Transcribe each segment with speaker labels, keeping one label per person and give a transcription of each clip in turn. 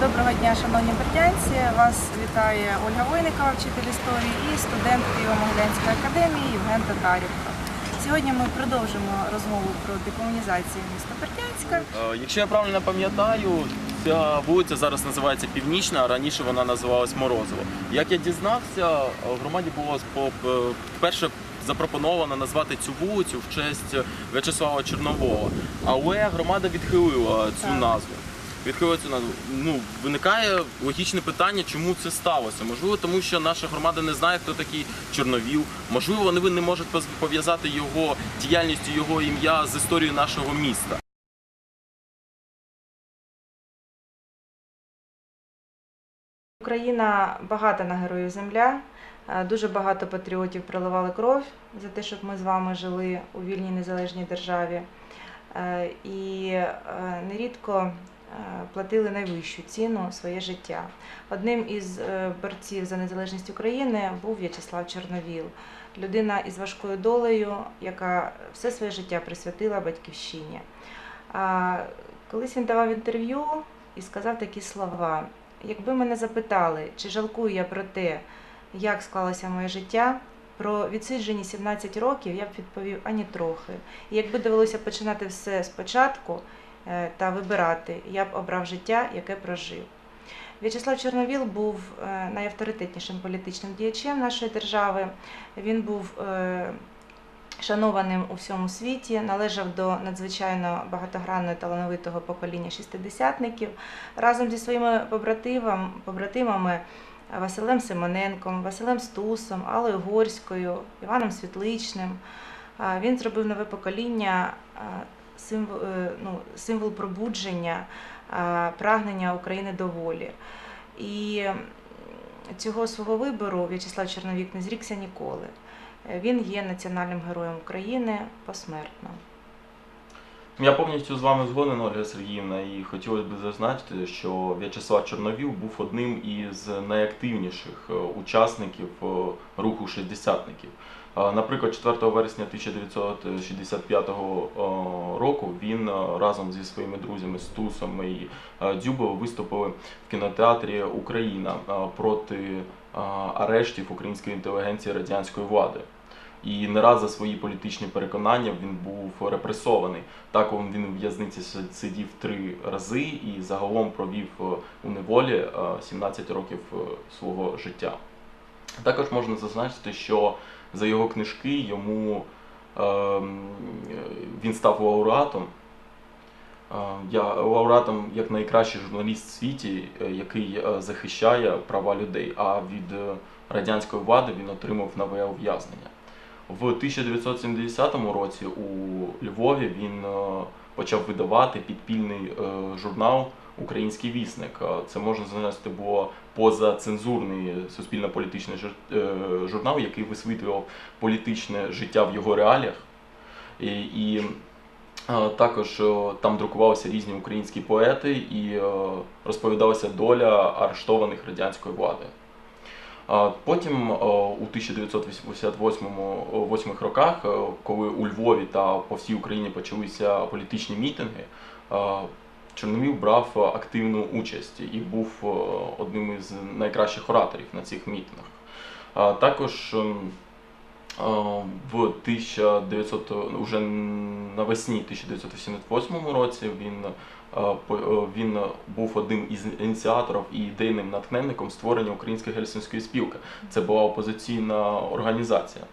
Speaker 1: Доброго дня, шановні бердянці. Вас вітає Ольга Войникова, вчитель історії, і студент Києво-Могилянської академії Євген Татарівка. Сьогодні ми продовжимо розмову про декомунізацію міста Бердянська.
Speaker 2: Е, Якщо я правильно пам'ятаю, ця вулиця зараз називається Північна, а раніше вона називалась Морозово. Як я дізнався, е, в громаді було е, запропоновано назвати цю вулицю в честь В'ячеслава Чорнового, але громада відхилила цю
Speaker 1: Так.
Speaker 2: назву. Відхилила цю назву. Ну, виникає логічне питання, чому це сталося. Можливо, тому що наша громада не знає, хто такий Чорновіл. Можливо, вони не можуть пов'язати його діяльністю, його ім'я з історією нашого міста.
Speaker 1: Україна багата на героїв земля. Е, Дуже багато патріотів проливали кров за те, щоб ми з вами жили у вільній незалежній державі. Е, І е, нерідко платили найвищу ціну своє життя. Одним із е, борців за незалежність України був В'ячеслав Чорновіл, людина із важкою долею, яка все своє життя присвятила батьківщині. Колись він давав інтерв'ю і сказав такі слова. Якби мене запитали, чи жалкую я про те, як склалося моє життя, про відсиджені 17 років я б відповів ані трохи. І якби довелося починати все спочатку е, та вибирати, я б обрав життя, яке прожив. В'ячеслав Чорновіл був е, найавторитетнішим політичним діячем нашої держави. Він був е, шанованим у всьому світі, належав до надзвичайно багатогранного талановитого покоління шістидесятників. Разом зі своїми побратимами Василем Симоненком, Василем Стусом, Аллою Горською, Іваном Світличним. Він зробив нове покоління, символ, е, ну, символ пробудження, прагнення України до волі. І цього свого вибору В'ячеслав Чорновік не зрікся ніколи. Е, Він є національним героєм України посмертно.
Speaker 2: Я повністю з вами згоден, Ольга Сергіївна, і хотілося б зазначити, що В'ячеслав Чорновіл був одним із найактивніших е, учасників е, руху шістдесятників. Е, Наприклад, 4 вересня 1965 року він разом зі своїми друзями Стусом і Дзюбою виступили в кінотеатрі Україна проти арештів української інтелігенції радянської влади. І не раз за свої політичні переконання він був репресований. Так він в в'язниці сидів три рази і загалом провів е, у неволі е, 17 років е, свого життя. Також можна зазначити, що за його книжки йому ем, він став лауреатом. Е, Я лауреатом як найкращий журналіст в світі, е, який е, захищає права людей. А від е, радянської влади він отримав нове ув'язнення. В 1970 році у Львові він е, почав видавати підпільний е, журнал Український вісник. Е, Це можна зазначити було позацензурний суспільно-політичний журнал, який висвітлював політичне життя в його реаліях. І, і також там друкувалися різні українські поети і розповідалася доля арештованих радянської влади. Потім е, у 1988 роках, е, коли у Львові та по всій Україні почалися політичні мітинги, е, Чорновіл брав активну участь і був е, одним із найкращих ораторів на цих мітингах. Також ем, е, в 1900, уже навесні 1988 році він Е, е, Він був одним із ініціаторів і ідейним натхненником створення Української гельсінської спілки. Це була опозиційна організація.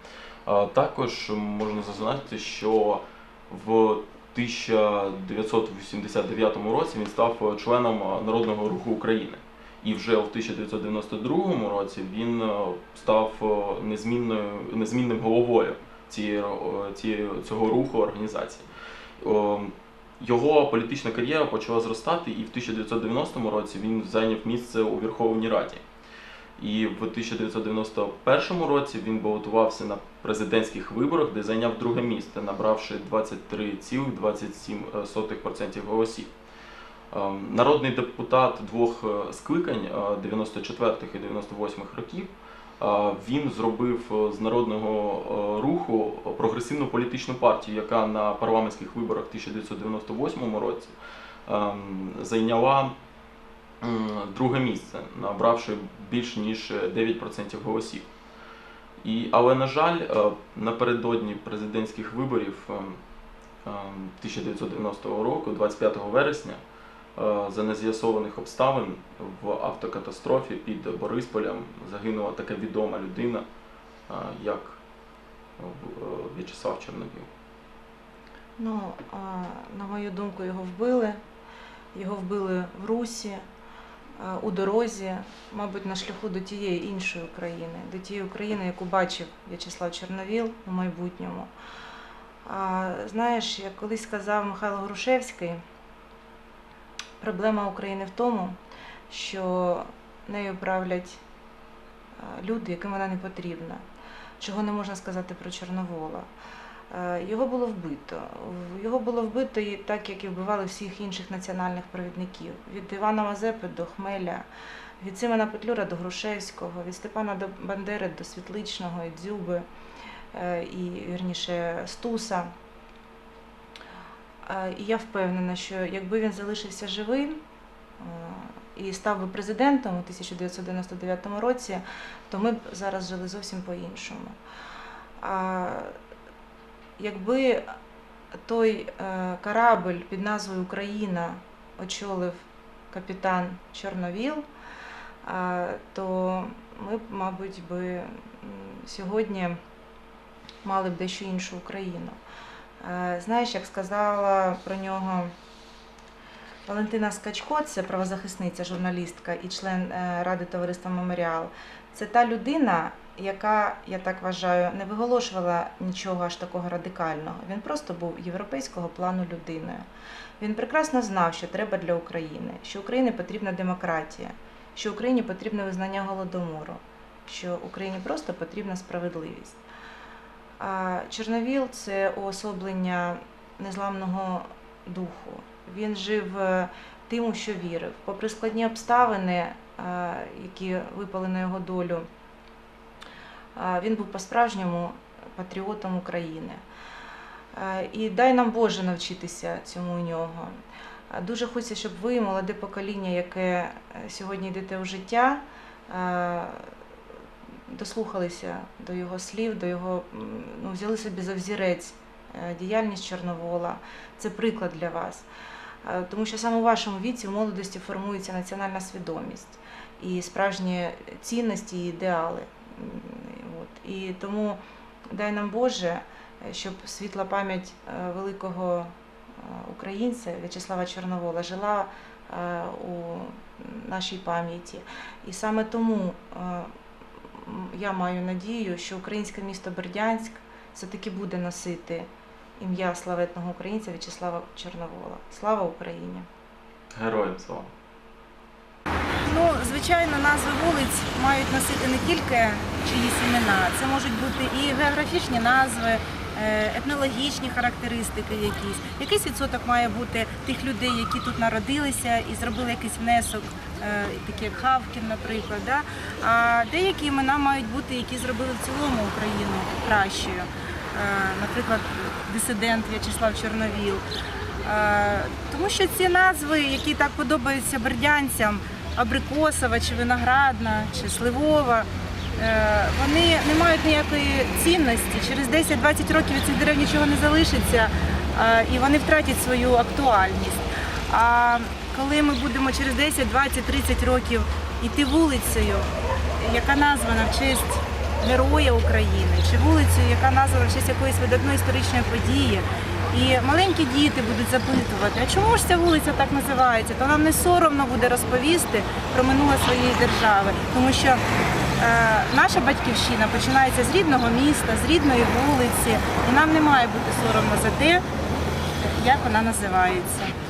Speaker 2: Е, Також можна зазначити, що в 1989 році він став членом Народного руху України. І вже в 1992 році він е, став е, незмінною, незмінним головою е, цієї, цього руху організації. Його політична кар'єра почала зростати, і в 1990 році він зайняв місце у Верховній Раді. І в 1991 році він балотувався на президентських виборах, де зайняв друге місце, набравши 23,27% голосів. Ем, Народний депутат двох е, скликань е, 94-х і 98-х років. Він зробив е, з народного е, руху прогресивну політичну партію, яка на парламентських виборах 1998 році ем, зайняла друге місце, набравши більш ніж 9% голосів. І, але, на жаль, е, напередодні президентських виборів е, е, 1990 року, 25 вересня, за нез'ясованих обставин в автокатастрофі під Борисполем загинула така відома людина, е, як е, В'ячеслав Чорновіл.
Speaker 1: Ну, на мою думку, його вбили. Його вбили в Русі, у дорозі, мабуть, на шляху до тієї іншої України, до тієї України, яку бачив В'ячеслав Чорновіл у майбутньому. Знаєш, як колись сказав Михайло Грушевський, проблема України в тому, що нею правлять люди, яким вона не потрібна, чого не можна сказати про Чорновола. Е, Його було вбито. Його було вбито і так, як і вбивали всіх інших національних провідників. Від Івана Мазепи до Хмеля, від Симона Петлюра до Грушевського, від Степана до Бандери до Світличного і Дзюби, е, і вірніше Стуса. І я впевнена, що якби він залишився живим і став би президентом у 1999 році, то ми б зараз жили зовсім по-іншому. Якби той е, корабль під назвою Україна очолив капітан Чорновіл, то ми б, мабуть, би сьогодні мали б дещо іншу Україну. Е, Знаєш, як сказала про нього Валентина Скачко, це правозахисниця, журналістка і член е, Ради товариства Меморіал. Це та людина, яка, я так вважаю, не виголошувала нічого аж такого радикального. Він просто був європейського плану людиною. Він прекрасно знав, що треба для України, що Україні потрібна демократія, що Україні потрібне визнання голодомору, що Україні просто потрібна справедливість. Чорновіл це уособлення незламного духу. Він жив е, тим, у що вірив. Попри складні обставини, е, які випали на його долю, е, він був по-справжньому патріотом України. І дай нам Боже навчитися цьому у нього. Дуже хочеться, щоб ви, молоде покоління, яке сьогодні йдете у життя, дослухалися до його слів, до його, ну, взяли собі за взірець е, діяльність Чорновола. Це приклад для вас. Е, Тому що саме у вашому віці, в молодості, формується національна свідомість і справжні цінності і ідеали. От. І тому дай нам Боже, щоб світла пам'ять е, великого українця В'ячеслава Чорновола жила у нашій пам'яті. І саме тому я маю надію, що українське місто Бердянськ все-таки буде носити ім'я славетного українця В'ячеслава Чорновола. Слава Україні!
Speaker 2: Героям слава!
Speaker 3: Ну, звичайно, назви вулиць мають носити не тільки чиїсь імена, це можуть бути і географічні назви, е, етнологічні характеристики якісь. Якийсь відсоток має бути тих людей, які тут народилися і зробили якийсь внесок, такі як Хавкін, наприклад. Да? А деякі імена мають бути, які зробили в цілому Україну кращою. Е, Наприклад, дисидент В'ячеслав Чорновіл. Е, Тому що ці назви, які так подобаються бердянцям, Абрикосова чи Виноградна чи Сливова, е, вони не мають ніякої цінності. Через 10-20 років від цих дерев нічого не залишиться е, і вони втратять свою актуальність. А коли ми будемо через 10, 20, 30 років йти вулицею, яка названа в честь героя України, чи вулицею, яка названа в честь якоїсь видатної історичної події. І маленькі діти будуть запитувати, а чому ж ця вулиця так називається? То нам не соромно буде розповісти про минуле своєї держави, тому що е, наша батьківщина починається з рідного міста, з рідної вулиці, і нам не має бути соромно за те, як вона називається.